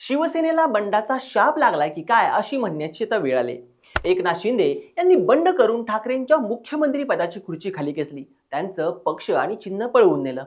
शिवसेनेला बंडाचा शाप लागलाय की काय अशी म्हणण्याची आता वेळ आली. एकनाथ शिंदे यांनी बंड करून ठाकरेंच्या मुख्यमंत्री पदाची खुर्ची खाली खेचली त्यांचं पक्ष आणि चिन्ह पळवून नेलं.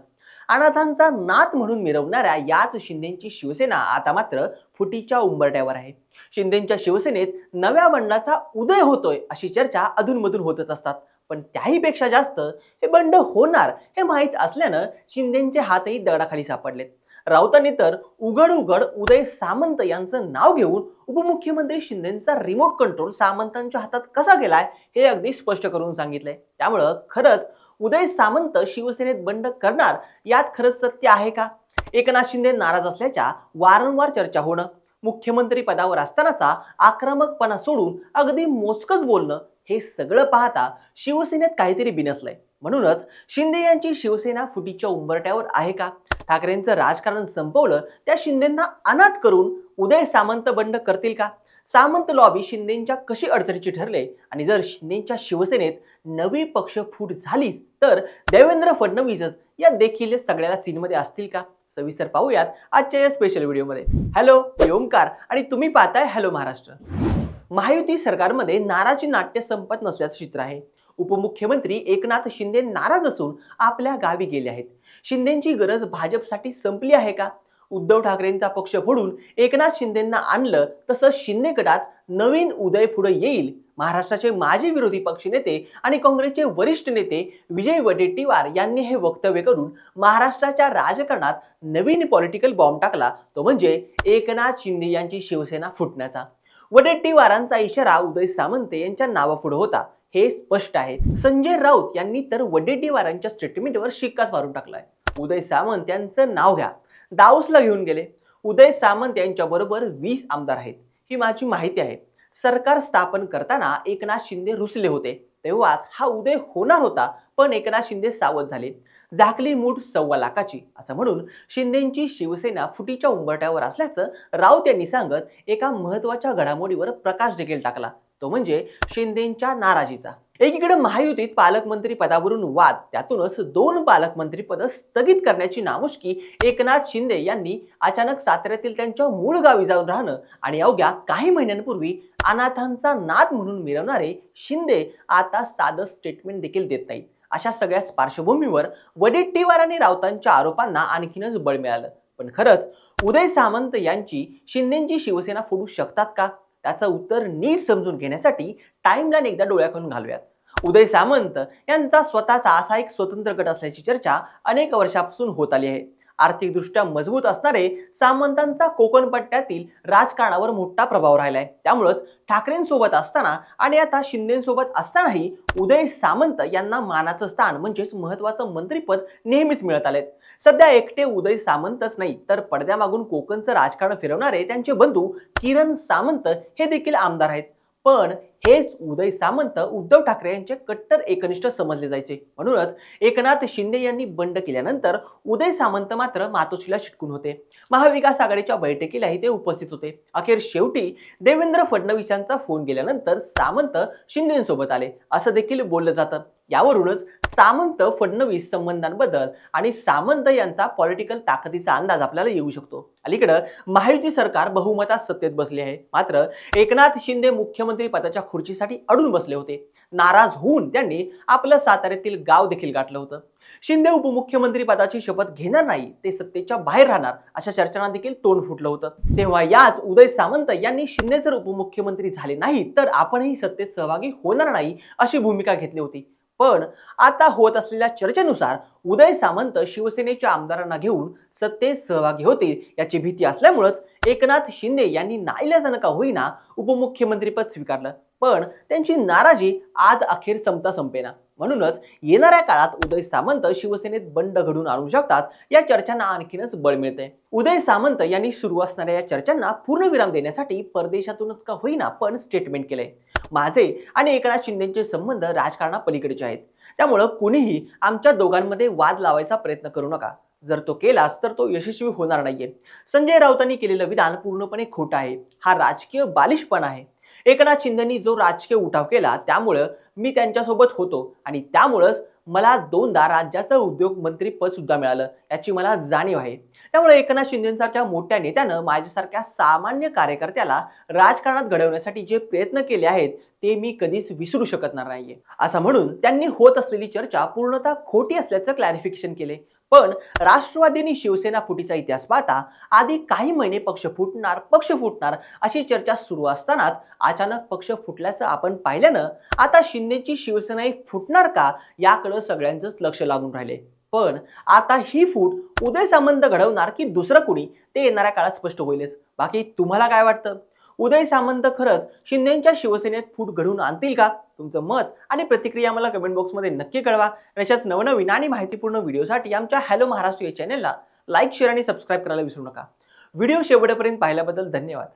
अनाथांचा नात म्हणून मिरवणाऱ्या याच शिंदेची शिवसेना आता मात्र फुटीच्या उंबरट्यावर आहे. शिंदेच्या शिवसेनेत नव्या बंडाचा उदय होतोय अशी चर्चा अधूनमधून होतच असतात. पण त्याहीपेक्षा जास्त हे बंड होणार हे माहीत असल्यानं शिंदेचे हातही दगडाखाली सापडलेत. राऊतांनी तर उघड उघड उदय सामंत यांचं नाव घेऊन उपमुख्यमंत्री शिंदेचा रिमोट कंट्रोल सामंतांच्या हातात कसा गेलाय हे अगदी स्पष्ट करून सांगितलंय. त्यामुळं खरंच उदय सामंत शिवसेनेत बंड करणार यात खरंच सत्य आहे का? एकनाथ शिंदे नाराज असल्याच्या वारंवार चर्चा होणं मुख्यमंत्री पदावर असतानाचा आक्रमकपणा सोडून अगदी मोजकच बोलणं हे सगळं पाहता शिवसेनेत काहीतरी बिनसलंय. म्हणूनच शिंदे यांची शिवसेना फुटीच्या उंबरट्यावर आहे का? ठाकरेंचं राजकारण संपवलं त्या शिंदेंना अनाथ करून उदय सामंत बंड करतील का? सामंत लॉबी शिंदेंच्या कशी अडचणीची ठरले? आणि जर शिंदेंच्या शिवसेनेत नवी पक्ष फूट झालीच तर देवेंद्र फडणवीसच या देखील सगळ्याला चीनमध्ये असतील का? सविस्तर पाहूयात आजच्या या स्पेशल व्हिडिओमध्ये हॅलो मी ओमकार आणि तुम्ही पाहताय हॅलो महाराष्ट्र. महायुती सरकारमध्ये नाराजी नाट्य संपत नसल्याचं चित्र आहे. उपमुख्यमंत्री एकनाथ शिंदे नाराज असून आपल्या गावी गेले आहेत. शिंदेची गरज भाजपसाठी संपली आहे का? उद्धव ठाकरेंचा पक्ष फोडून एकनाथ शिंदेंना आणलं तसं शिंदे गटात नवीन उदय पुढे येईल. महाराष्ट्राचे माजी विरोधी पक्षनेते आणि काँग्रेसचे वरिष्ठ नेते विजय वडेट्टीवार यांनी हे वक्तव्य करून महाराष्ट्राच्या राजकारणात नवीन पॉलिटिकल बॉम्ब टाकला तो म्हणजे एकनाथ शिंदे यांची शिवसेना फुटण्याचा. वडेट्टीवारांचा इशारा उदय सामंत यांच्या नावापुढे होता. हे स्पष्ट आहे. संजय राऊत यांनी तर वडेट्टीवारांच्या स्टेटमेंटवर शिक्काच मारून टाकलाय. उदय सामंत यांचं नाव घ्या. दाऊसला घेऊन गेले. उदय सामंत यांच्या बरोबर वीस आमदार आहेत. ही माझी माहिती आहे. सरकार स्थापन करताना एकनाथ शिंदे रुसले होते. तेव्हाच हा उदय होणार होता पण एकनाथ शिंदे सावध झाले. झाकली मूठ सव्वा लाखाची असं म्हणून शिंदेची शिवसेना फुटीच्या उंबरट्यावर असल्याचं राऊत यांनी सांगत एका महत्त्वाच्या घडामोडीवर प्रकाश देखील टाकला. तो म्हणजे शिंदेच्या नाराजीचा. एकीकडे महायुतीत पालकमंत्री पदावरून वाद त्यातूनच दोन पालकमंत्री पद स्थगित करण्याची नामुष्की एकनाथ शिंदे यांनी अचानक साताऱ्यातील त्यांच्या मूळ गावी जाऊन राहणं आणि अवघ्या काही महिन्यांपूर्वी अनाथांचा नाद म्हणून मिरवणारे शिंदे आता साधं स्टेटमेंट देखील देत नाहीत. अशा सगळ्याच पार्श्वभूमीवर वडेट्टीवार आणि राऊतांच्या आरोपांना आणखीनच बळ मिळालं. पण खरंच उदय सामंत यांची शिंदेची शिवसेना फोडू शकतात का? त्याचं उत्तर नीट समजून घेण्यासाठी टाइमलाईन एकदा डोळ्याखालून घालूयात. उदय सामंत यांचा स्वतःचा असा एक स्वतंत्र गट असल्याची चर्चा अनेक वर्षापासून होत आली आहे. आर्थिकदृष्ट्या मजबूत असणारे सामंतांचा कोकण पट्ट्यातील राजकारणावर मोठा प्रभाव राहिलाय. त्यामुळंच ठाकरेंसोबत असताना आणि आता शिंदेसोबत असतानाही उदय सामंत यांना मानाचं स्थान म्हणजेच महत्वाचं मंत्रीपद नेहमीच मिळत आले सध्या एकटे उदय सामंतच नाही तर पडद्यामागून कोकणचं राजकारण फिरवणारे त्यांचे बंधू किरण सामंत हे देखील आमदार आहेत. पण हेच उदय सामंत उद्धव ठाकरे यांचे कट्टर एकनिष्ठ समजले जायचे. म्हणूनच एकनाथ शिंदे यांनी बंड केल्यानंतर उदय सामंत मात्र मातोश्रीला शिटकून होते. महाविकास आघाडीच्या बैठकीलाही ते उपस्थित होते. अखेर शेवटी देवेंद्र फडणवीस यांचा फोन गेल्यानंतर सामंत शिंदेसोबत आले. असं देखील बोललं जातं. यावरूनच सामंत फडणवीस संबंधांबद्दल आणि सामंत यांचा पॉलिटिकल ताकदीचा अंदाज आपल्याला येऊ शकतो. अलीकडं महायुती सरकार बहुमतात सत्तेत बसले आहे. मात्र एकनाथ शिंदे मुख्यमंत्री पदाच्या खुर्चीसाठी अडून बसले होते. नाराज होऊन त्यांनी आपलं साताऱ्यातील गाव देखील गाठलं होतं. शिंदे उपमुख्यमंत्री पदाची शपथ घेणार नाही ते सत्तेच्या बाहेर राहणार अशा चर्चांना देखील तोंड फुटलं होतं. तेव्हा याच उदय सामंत यांनी शिंदे जर उपमुख्यमंत्री झाले नाही तर आपणही सत्तेत सहभागी होणार नाही अशी भूमिका घेतली होती. पण आता होत असलेल्या चर्चेनुसार उदय सामंत शिवसेनेच्या आमदारांना घेऊन सत्तेत सहभागी होतील याची भीती असल्यामुळंच एकनाथ शिंदे यांनी नाईलाजानं का होईना उपमुख्यमंत्रीपद स्वीकारलं. पण त्यांची नाराजी आज अखेर संपता संपेना. म्हणूनच येणाऱ्या काळात उदय सामंत शिवसेनेत बंड घडून आणू शकतात या चर्चांना आणखीनच बळ मिळते उदय सामंत यांनी सुरू असणाऱ्या या चर्चांना पूर्णविराम देण्यासाठी परदेशातूनच का होईना पण स्टेटमेंट केले माझे आणि एकनाथ शिंदेचे संबंध राजकारणापलीकडचे आहेत. त्यामुळं कुणीही आमच्या दोघांमध्ये वाद लावायचा प्रयत्न करू नका. जर तो केलास तर तो यशस्वी होणार नाहीये. संजय राऊतांनी केलेलं विधान पूर्णपणे खोटं आहे. हा राजकीय बालिशपण आहे. एकनाथ शिंदेनी जो राजकीय उठाव केला त्यामुळं मी त्यांच्यासोबत होतो आणि त्यामुळंच मला दोनदा राज्याचं उद्योग मंत्री पद सुद्धा मिळालं याची मला जाणीव आहे. त्यामुळे एकनाथ शिंदेसारख्या मोठ्या नेत्यानं माझ्यासारख्या सामान्य कार्यकर्त्याला राजकारणात घडवण्यासाठी जे प्रयत्न केले आहेत ते मी कधीच विसरू शकणार नाहीये. असं म्हणून त्यांनी होत असलेली चर्चा पूर्णतः खोटी असल्याचं क्लॅरिफिकेशन केले. पण राष्ट्रवादीनी शिवसेना फुटीचा इतिहास पाहता आधी काही महिने पक्ष फुटणार पक्ष फुटणार अशी चर्चा सुरू असतानाच अचानक पक्ष फुटल्याचं आपण पाहिल्यानं आता शिंदेची शिवसेना ही फुटणार का याकडं सगळ्यांचंच लक्ष लागून राहिले. पण आता ही फूट उदय सामंत घडवणार की दुसरं कुणी ते येणाऱ्या काळात स्पष्ट होईलच. बाकी तुम्हाला काय वाटतं? उदय सामंत खरंच शिंदेच्या शिवसेनेत फूट घडवून आणतील का? तुमचं मत आणि प्रतिक्रिया मला कमेंट बॉक्समध्ये नक्की कळवा. आणि अशाच नवनवीन आणि माहितीपूर्ण व्हिडिओसाठी आमच्या हॅलो महाराष्ट्र या चॅनलला लाईक शेअर आणि सबस्क्राईब करायला विसरू नका. व्हिडिओ शेवटपर्यंत पाहिल्याबद्दल धन्यवाद.